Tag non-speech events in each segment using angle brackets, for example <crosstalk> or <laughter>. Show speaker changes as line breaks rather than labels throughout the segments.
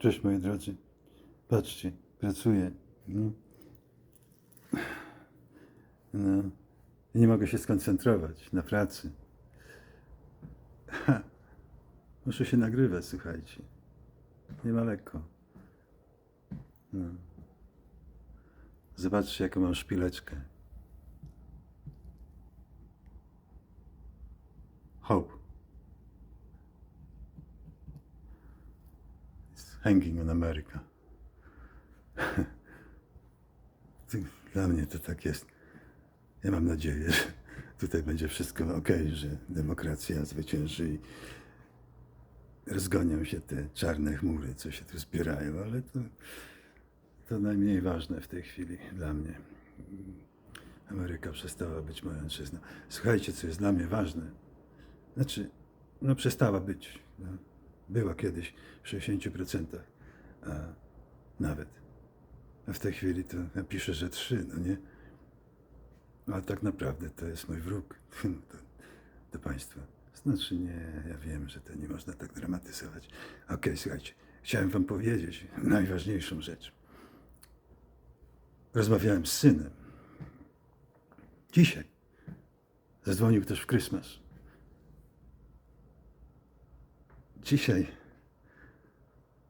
Cześć moi drodzy. Patrzcie, pracuję. No. No. Nie mogę się skoncentrować na pracy. Ha. Muszę się nagrywać, słuchajcie. Nie ma lekko. No. Zobaczcie, jaką mam szpileczkę. Hanging on America. Dla mnie to tak jest. Ja mam nadzieję, że tutaj będzie wszystko ok, że demokracja zwycięży i rozgonią się te czarne chmury, co się tu zbierają, ale to, to najmniej ważne w tej chwili dla mnie. Ameryka przestała być moją ojczyzną. Słuchajcie, co jest dla mnie ważne. Znaczy, no przestała być. No. Była kiedyś w 60%, a nawet. A w tej chwili to ja piszę, że 3, no nie? Ale tak naprawdę to jest mój wróg <laughs> do, do państwa. Znaczy nie, ja wiem, że to nie można tak dramatyzować. Okej, słuchajcie, chciałem wam powiedzieć najważniejszą rzecz. Rozmawiałem z synem. Dzisiaj. Zadzwonił ktoś w Christmas. Dzisiaj.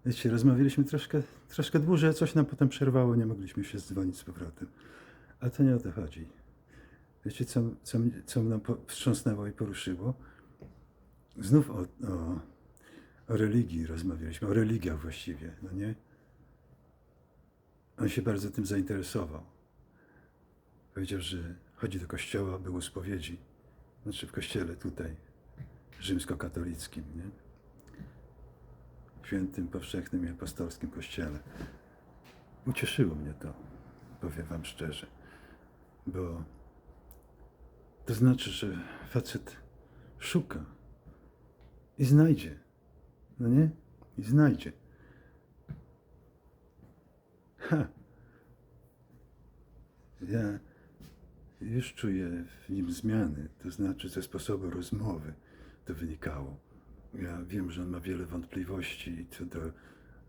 Wiecie, rozmawialiśmy troszkę, troszkę dłużej, coś nam potem przerwało, nie mogliśmy się dzwonić z powrotem. Ale to nie o to chodzi. Wiecie, co, co, co po- wstrząsnęło i poruszyło? Znów o, o, o religii rozmawialiśmy, o religiach właściwie, no nie? On się bardzo tym zainteresował. Powiedział, że chodzi do kościoła, był u spowiedzi. Znaczy w kościele tutaj, rzymskokatolickim, nie? Świętym, powszechnym i apostolskim kościele. Ucieszyło mnie to, powiem wam szczerze, bo to znaczy, że facet szuka i znajdzie. No nie? I znajdzie. Ha. Ja już czuję w nim zmiany, to znaczy ze sposobu rozmowy to wynikało. Ja wiem, że on ma wiele wątpliwości co do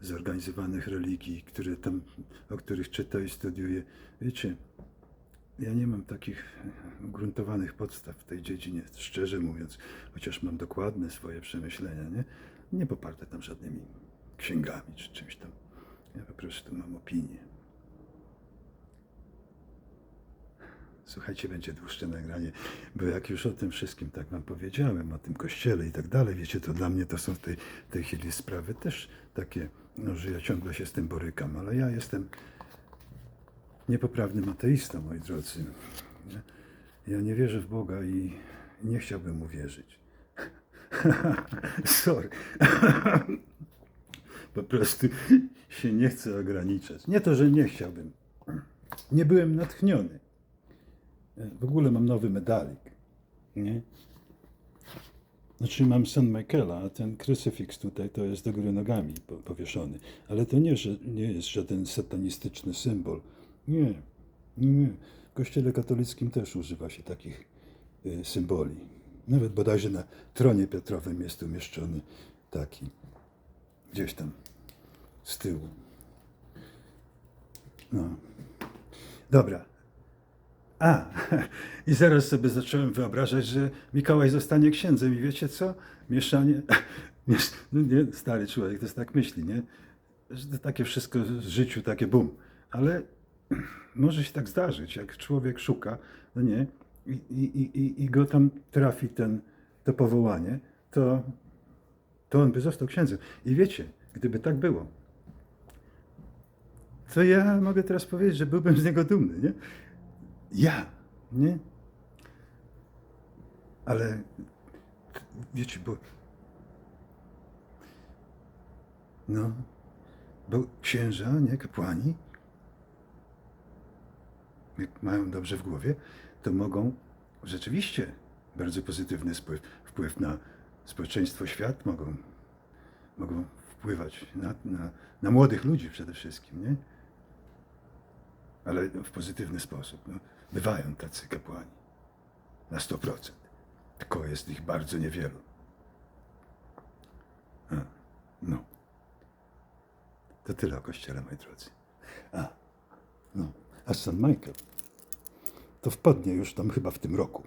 zorganizowanych religii, które tam, o których czyta i studiuje. Wiecie, ja nie mam takich ugruntowanych podstaw w tej dziedzinie, szczerze mówiąc, chociaż mam dokładne swoje przemyślenia, nie? Nie poparte tam żadnymi księgami czy czymś tam. Ja po prostu mam opinię. Słuchajcie, będzie dłuższe nagranie, bo jak już o tym wszystkim tak wam powiedziałem, o tym kościele i tak dalej, wiecie, to dla mnie to są w tej, tej chwili sprawy też takie, no, że ja ciągle się z tym borykam, ale ja jestem niepoprawnym ateistą, moi drodzy. Ja nie wierzę w Boga i nie chciałbym mu wierzyć. <laughs> Sorry. <laughs> po prostu się nie chcę ograniczać. Nie to, że nie chciałbym. Nie byłem natchniony. W ogóle mam nowy medalik. Nie? Znaczy mam St. Michaela, a ten krucyfiks tutaj to jest do góry nogami po- powieszony. Ale to nie, że nie jest żaden satanistyczny symbol. Nie, nie, nie. W kościele katolickim też używa się takich y, symboli. Nawet bodajże na tronie Piotrowym jest umieszczony taki. Gdzieś tam z tyłu. No. Dobra. A, <laughs> i zaraz sobie zacząłem wyobrażać, że Mikołaj zostanie księdzem i wiecie co? Mieszanie, <laughs> miesz, no nie, stary człowiek to jest tak myśli, nie? Że takie wszystko w życiu, takie bum. Ale <clears throat> może się tak zdarzyć, jak człowiek szuka, no nie, i, i, i, i go tam trafi ten, to powołanie, to, to on by został księdzem. I wiecie, gdyby tak było, to ja mogę teraz powiedzieć, że byłbym z niego dumny, nie? Ja, nie? Ale wiecie, bo no, bo księża, nie, kapłani, jak mają dobrze w głowie, to mogą rzeczywiście bardzo pozytywny wpływ, wpływ na społeczeństwo, świat, mogą, mogą wpływać na, na, na młodych ludzi przede wszystkim, nie? ale w pozytywny sposób. No, bywają tacy kapłani na 100%. Tylko jest ich bardzo niewielu. A, no. To tyle o kościele, moi drodzy. A, no, a St. Michael to wpadnie już tam chyba w tym roku.